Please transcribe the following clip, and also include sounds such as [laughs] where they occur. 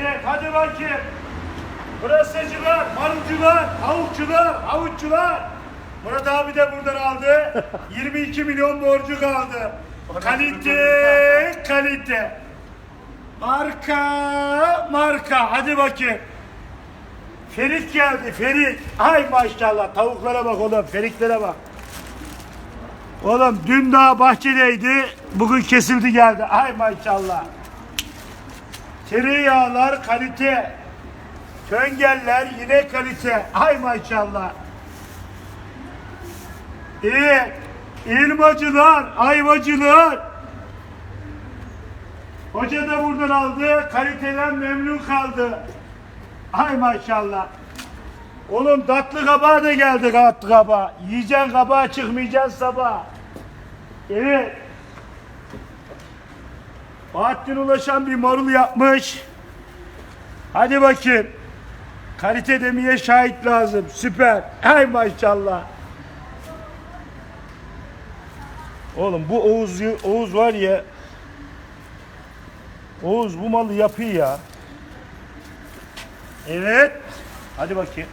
Evet hadi bakayım. Pırasacılar, marulcular, tavukçular, havuççular. Murat abi de buradan aldı. [laughs] 22 milyon borcu kaldı. Kalite, kalite. Marka, marka. Hadi bakayım. Ferit geldi, Ferit. Ay maşallah. Tavuklara bak oğlum, Feritlere bak. Oğlum dün daha bahçedeydi. Bugün kesildi geldi. Ay maşallah. Tereyağlar kalite. Töngeller yine kalite. Ay maşallah. İyi. İlmacılar, ayvacılar. Hoca da buradan aldı. Kaliteden memnun kaldı. Ay maşallah. Oğlum tatlı kabağa da geldi tatlı kabağa. Yiyeceksin kabağa çıkmayacaksın sabah. Evet. Bahattin Ulaşan bir marul yapmış. Hadi bakayım. Kalite demeye şahit lazım. Süper. Ay maşallah. Oğlum bu Oğuz, Oğuz var ya. Oğuz bu malı yapıyor ya. Evet. Hadi bakayım.